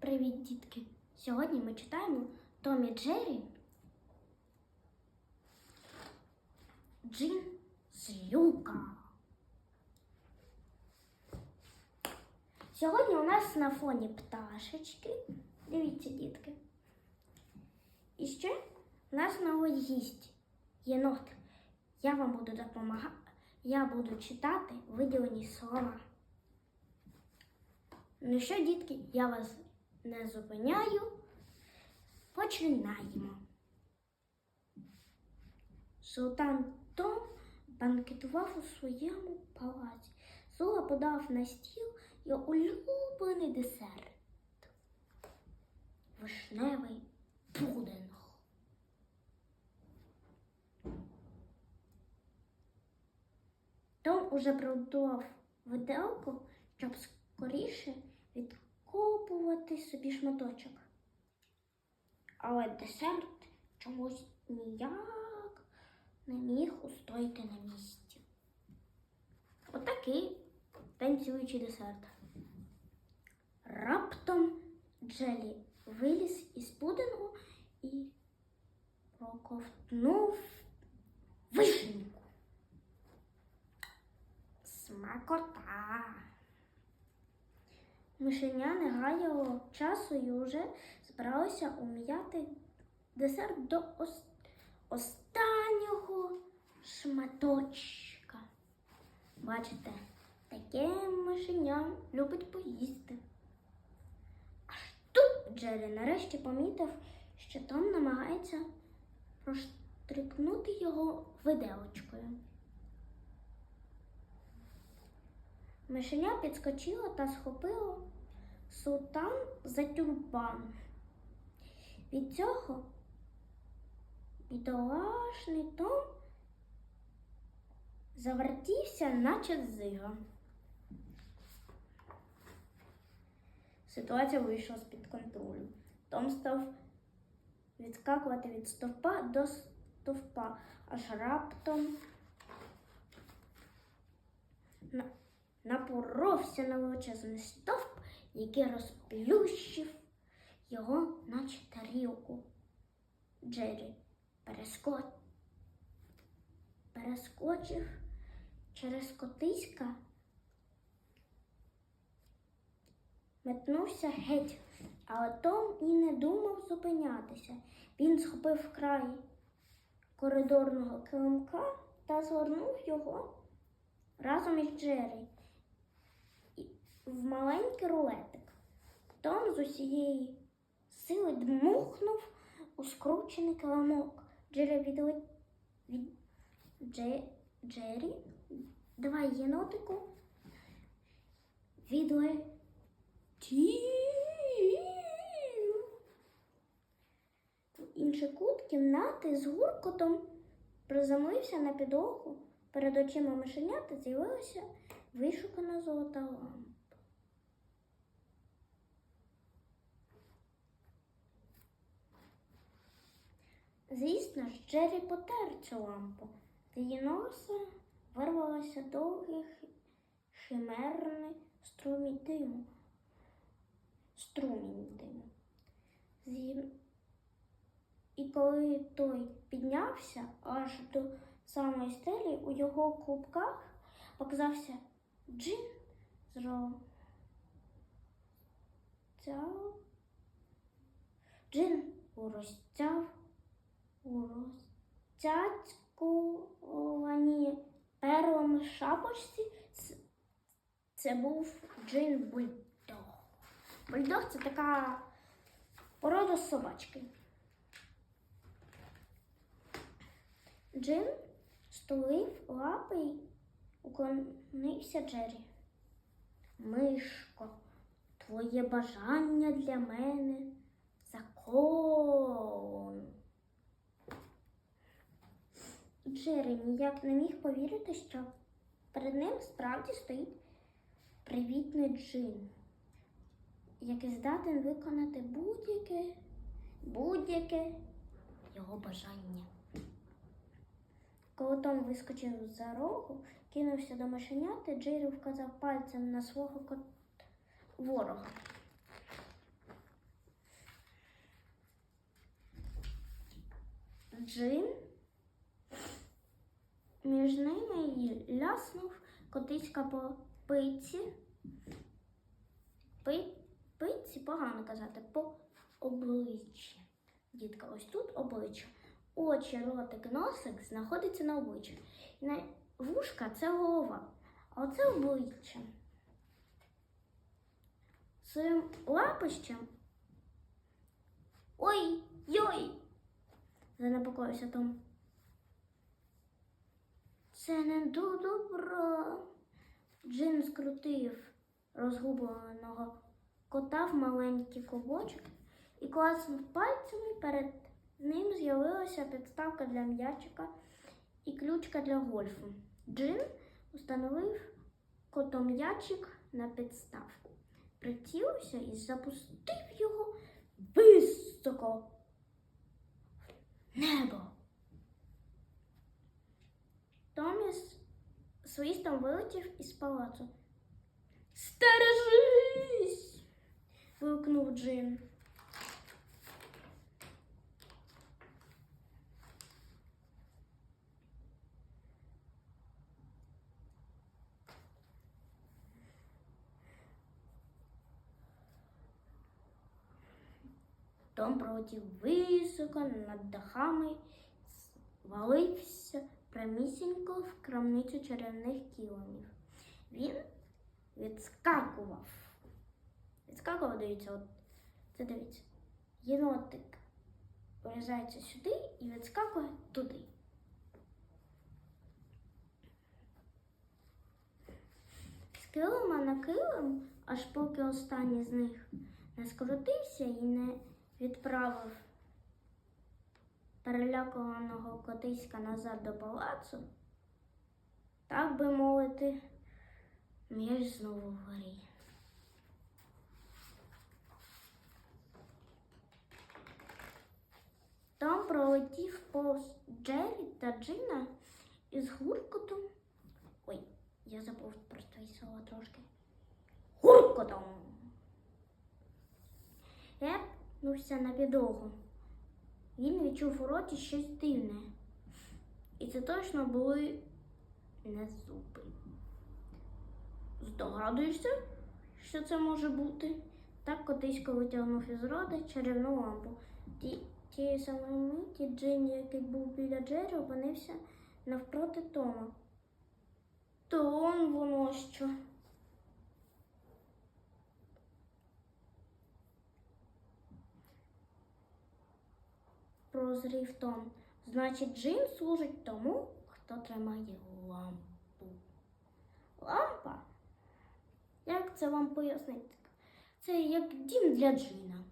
Привіт, дітки! Сьогодні ми читаємо Томі Джері Джин Злюка. Сьогодні у нас на фоні пташечки. Дивіться, дітки. І ще у нас новий гість. Єнот. Я вам буду допомагати. Я буду читати виділені слова. Ну що, дітки, я вас не зупиняю. Починаємо. Султан Том банкетував у своєму палаці. Зула подав на стіл його улюблений десерт. Вишневий пудинг. Том уже приготував виделку, щоб скоріше відкопувати собі шматочок. Але десерт чомусь ніяк не міг устояти на місці. Отакий танцюючий десерт. Раптом Джелі виліз із пудингу і проковтнув вишеньку. Смакота. Мишеня не гаяло часу і вже збиралося ум'яти десерт до ос- останнього шматочка. Бачите, таке мишеня любить поїсти. Аж тут Джері нарешті помітив, що Том намагається проштрикнути його виделочкою. Мишеня підскочила та схопила султан за тюрбан. Від цього бідолашний Том завертівся, наче зига. Ситуація вийшла з-під контролю. Том став відскакувати від стовпа до стовпа, аж раптом напоровся на величезний стовп, який розплющив його, наче тарілку. Джері перескочив, перескочив через котиська, метнувся геть, але Том і не думав зупинятися. Він схопив край коридорного килимка та згорнув його разом із Джері в маленький рулетик. Том з усієї сили дмухнув у скручений килимок. Джері відли... від... Дже... Джері, давай єнотику. Відлетів. В інший кут кімнати з гуркотом приземлився на підлогу. Перед очима мишенята з'явилася вишукана золота лампа. Звісно ж, Джері потер цю лампу. З її носа вирвалося довгий хи- химерний струмінь диму. Струмінь диму. І коли той піднявся аж до самої стелі, у його клубках показався джин з. Джин розтяв у розтяцькованій перлами шапочці. Це був джин бульдог. Бульдог це така порода собачки. Джин стулив лапи й уклонився Джері. Мишко, твоє бажання для мене закон. Джері ніяк не міг повірити, що перед ним справді стоїть привітний джин, який здатен виконати будь-яке, будь-яке його бажання. Коли Том вискочив за рогу, кинувся до машенят і Джері вказав пальцем на свого кот... ворога. Джин між ними і ляснув котиська по пиці. Пи, пиці погано казати, по обличчі. Дітка, ось тут обличчя. Очі, ротик, носик знаходиться на обличчі. На вушка це голова, а оце обличчя. Своїм лапищем. Ой, йой! занепокоївся Том. Це не до добра. Джин скрутив розгубленого кота в маленький кубочок і класнув пальцями. Перед ним з'явилася підставка для м'ячика і ключка для гольфу. Джин установив котом'ячик на підставку, прицілився і запустив його високо в небо. Томіс свистом вилетів із палацу. Стережись! вигукнув Джин. Том пролетів високо над дахами, валився Прямісінько в крамницю чарівних кілонів. Він відскакував. Відскакував, дивіться, от це дивіться. Єнотик вирізається сюди і відскакує туди. З килима на килим, аж поки останній з них не скрутився і не відправив перелякуваного котиська назад до палацу, так би мовити, м'яч знову вгорі. Том пролетів повз Джері та Джина із гуркотом. Ой, я забув про твої слова трошки. Гуркотом. Гепнувся на підлогу. Він відчув у роті щось дивне. І це точно були не зуби. Здогадуєшся, що це може бути? Так котисько витягнув із рота чарівну лампу. Ті, тієї самої миті Джинні, який був біля Джері, опинився навпроти Тома. То он воно що. Прозрів Том. Значить, Джин служить тому, хто тримає лампу. Лампа? Як це вам пояснити? Це як дім для Джина.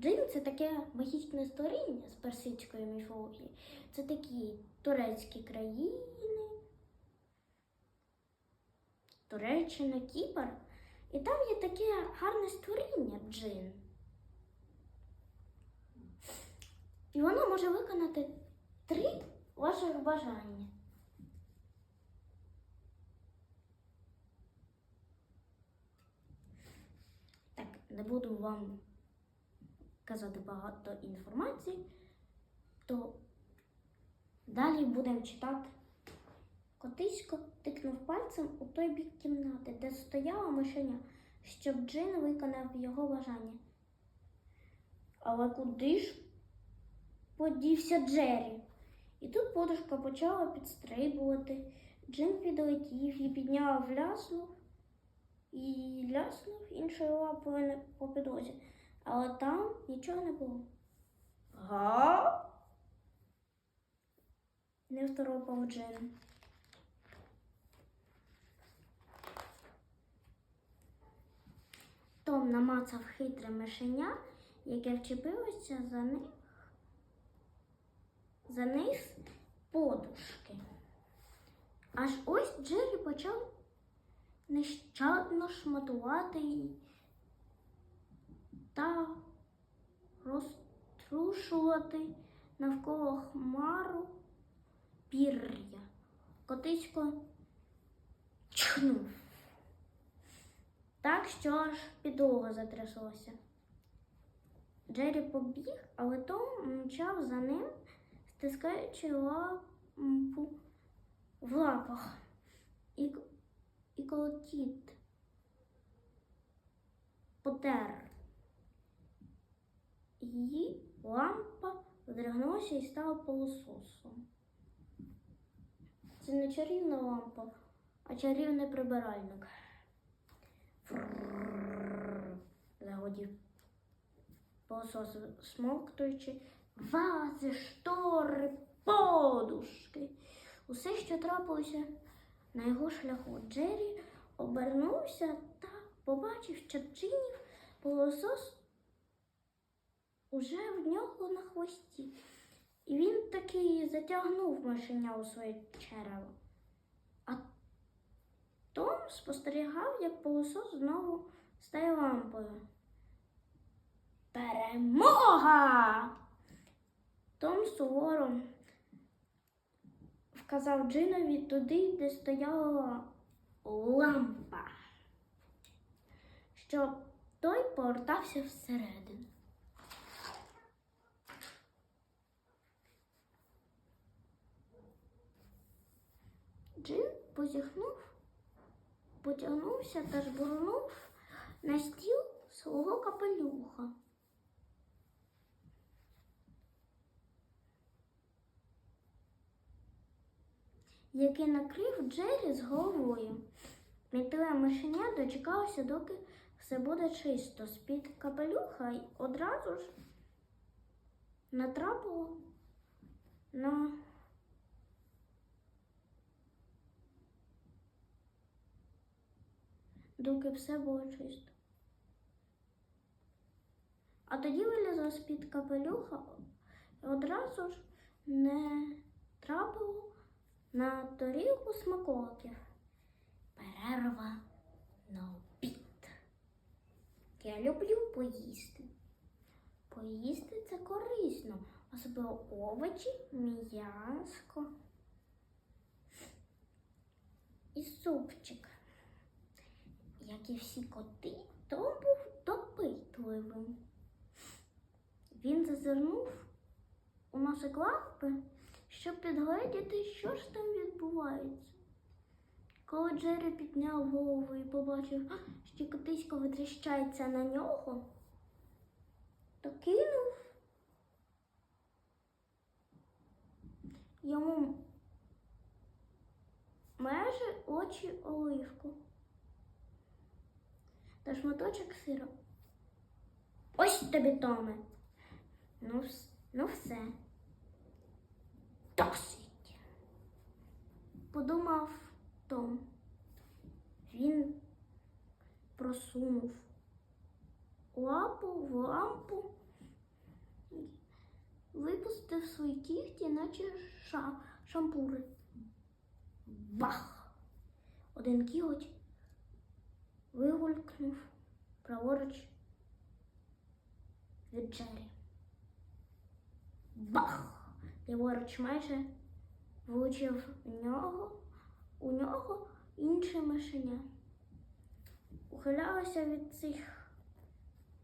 Джин це таке магічне створіння з персидської міфології. Це такі турецькі країни, Туреччина, Кіпр. І там є таке гарне створіння Джин. І вона може виконати три ваших бажання. Так, не буду вам казати багато інформації, то далі будемо читати. Котисько тикнув пальцем у той бік кімнати, де стояла мишеня, щоб Джин виконав його бажання. Але куди ж подівся Джері. І тут подушка почала підстрибувати. Джин підлетів і підняв ляснув і ляснув іншою лапою по підлозі. Але там нічого не було. Га? Не второпав Джин. Том намацав хитре мишеня, яке вчепилося за них за низ подушки. Аж ось Джері почав нещадно шматувати її та розтрушувати навколо хмару пір'я. Котисько чхнув. Так що аж підлога затряслася. Джері побіг, але Том мчав за ним стискаючи лампу в лапах і, і коли кіт потер її, лампа здригнулася і стала пилососом. Це не чарівна лампа, а чарівний прибиральник. Загодів пилосос, смоктуючи вази, штори, подушки. Усе, що трапилося на його шляху. Джері обернувся та побачив, що Джинів пилосос уже в нього на хвості. І він таки затягнув мишеня у своє черево. А Том спостерігав, як пилосос знову стає лампою. Перемога! Том суворо вказав Джинові туди, де стояла лампа, щоб той повертався всередину. Джин позіхнув, потягнувся та жбурнув на стіл свого капелюха. Який накрив Джері з головою. Мітливе мишеня дочекалося, доки все буде чисто. З-під капелюха й одразу ж натрапило на доки все було чисто. А тоді вилізла з-під капелюха і одразу ж не на тарілку смаколиків. Перерва на обід. Я люблю поїсти. Поїсти це корисно, особливо овочі, м'яско і супчик. Як і всі коти, Том був допитливим. Він зазирнув у носик лампи, щоб підгледіти, що ж там відбувається. Коли Джері підняв голову і побачив, що котисько витріщається на нього, то кинув йому майже очі оливку та шматочок сира. Ось тобі, Томе. Ну, ну все. Досить. Подумав Том. Він просунув лапу в лампу, випустив свої кігті, наче ша, шампури. Бах! Один кіготь вигулькнув праворуч від Джері. Бах! Ліворуч майже влучив в нього, у нього інше мишеня. Ухилялося від цих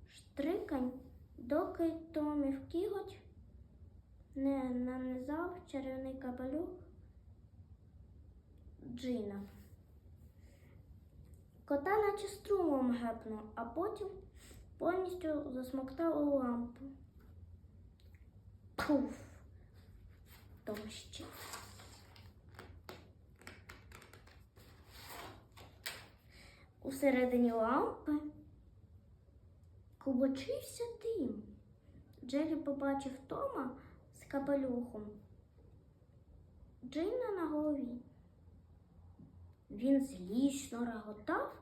штрикань, доки Томів кіготь не нанизав чарівний капелюх Джина. Кота наче струмом гепнув, а потім повністю засмоктав у лампу. Пуф! Дощ. Усередині лампи клубочився дим. Джері побачив Тома з капелюхом. Джина на голові. Він злісно реготав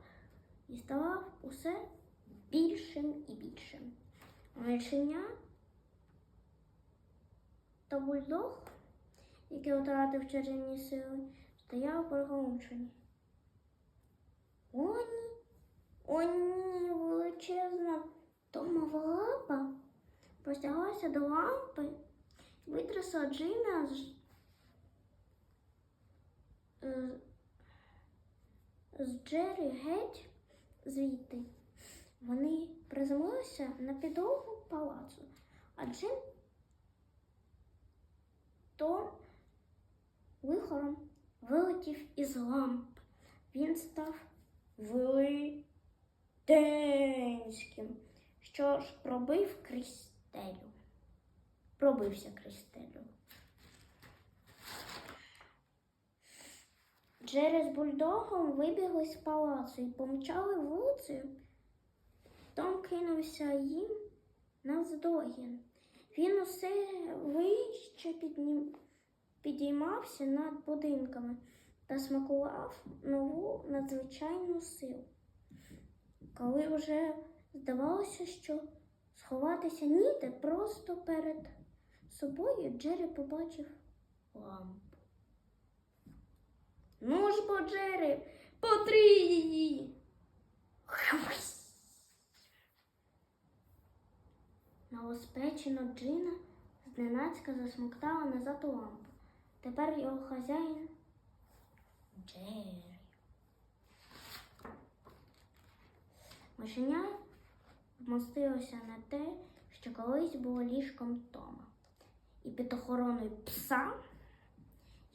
і ставав усе більшим і більшим. Мишеня та бульдог, який втратив чарівні сили, стояв приголомшений. О, ні, о, ні, величезна Томова лапа простяглася до лампи, витрясла Джина з, з Джері геть звідти. Вони приземлилися на підлогу палацу, а Джин то вихором вилетів із ламп. Він став велетенським, що ж пробив крізь стелю. Пробився крізь стелю. Джері з бульдогом вибігли з палацу і помчали вулицею. Том кинувся їм навздогін. Він усе вище піднім... підіймався над будинками та смакував нову надзвичайну силу. Коли вже здавалося, що сховатися ніде, просто перед собою Джері побачив лампу. Ну ж бо, Джері, потрій її. Новоспечена Джина зненацька засмоктала назад у лампу. Тепер його хазяїн Джері. Мишеня вмостилося на те, що колись було ліжком Тома. І під охороною пса,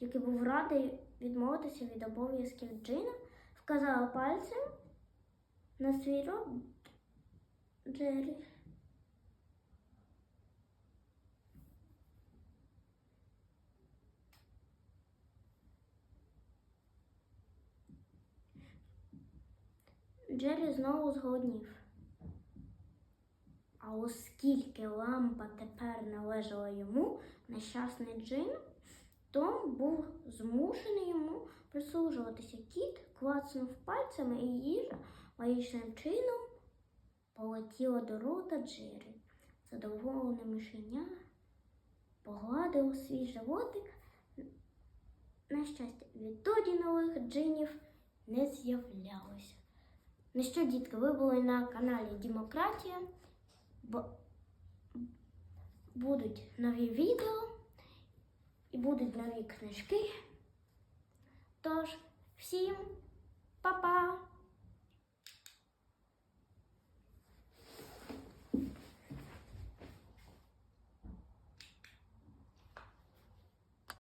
який був радий відмовитися від обов'язків Джина, вказала пальцем на свій рот Джері. Джері знову зголоднів. А оскільки лампа тепер належала йому, нещасний Джин, Том був змушений йому прислужуватися. Кіт клацнув пальцями і їжа магічним чином полетіла до рота Джері. Задоволене мишеня погладив свій животик. На щастя, відтоді нових джинів не з'являлося. Ну що, дітки, ви були на каналі Демократія. Бо будуть нові відео і будуть нові книжки. Тож, всім па-па!